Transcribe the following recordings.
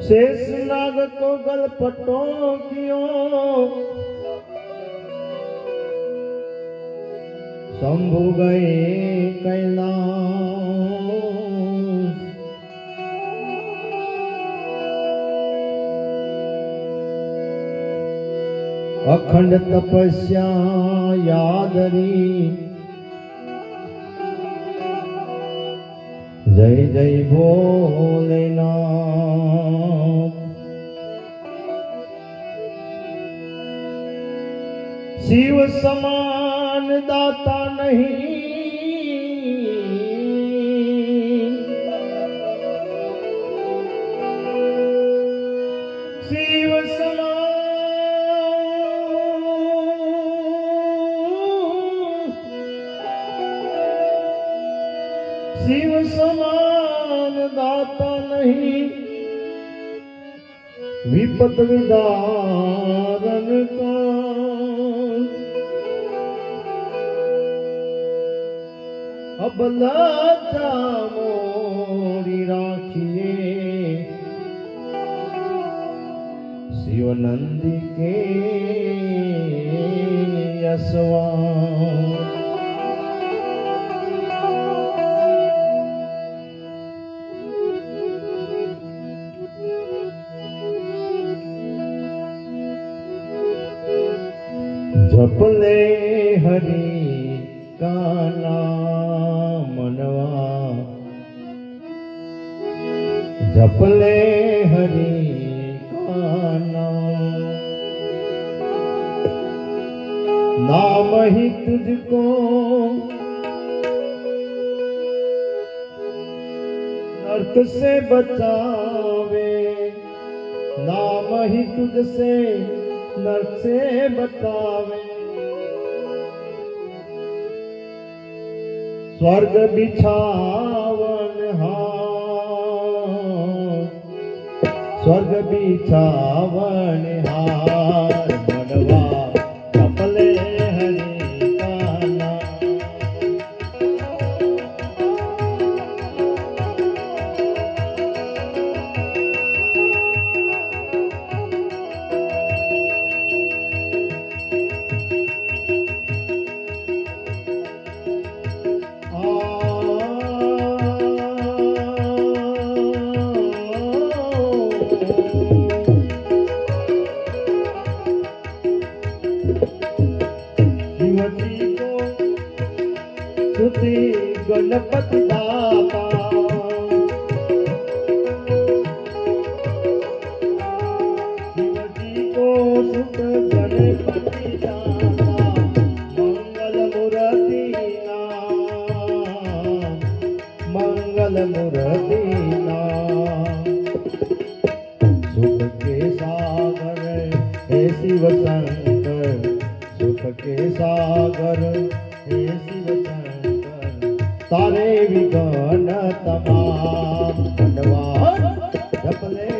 શેષનાગ તો ગલપટો કયો? શંભુ ગયે કૈલા અખંડ તપસ્યા યાદરી જય જય ભોલેનાથ. શિવ સમાન દાતા નહીં. વિપત વિદારન કાન અબલા ચામોરી રાખીએ. શિવનંદી કે યશવા જપલે હરી કાના મનવા જપલે હરી કાના नाम ही तुझको नर्क से बचावे नाम ही तुझसे नर्क से बचावे સ્વર્ગ બિછાવન હા સ્વર્ગ બિછાવન હા ફૂલ બદલાતા શિવજી કો સુખ ગણપતિ દાતા મંગલ મુરતિ ના મંગલ મુરતિ ના સુખ કે સાગર હે શિવ શંકર સુખ કે સાગર હે શિવ શંકર સારે વિઘન તમામ જપલે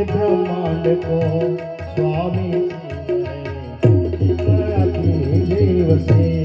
અને બ્રહ્માંડ કો સ્વામી દેવસે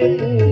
कर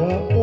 어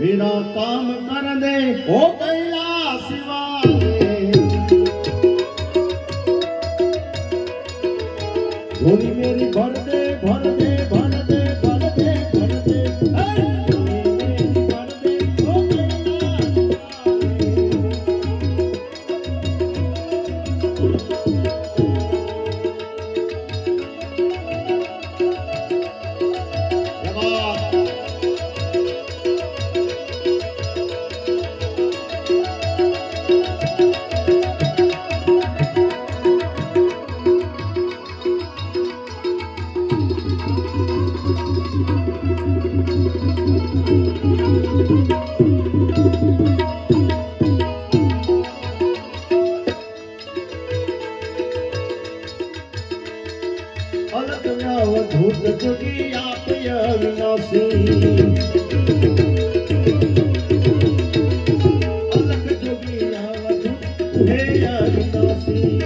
मेरा काम कर दे ओ कैलाश वाले झोली मेरी આવતું હે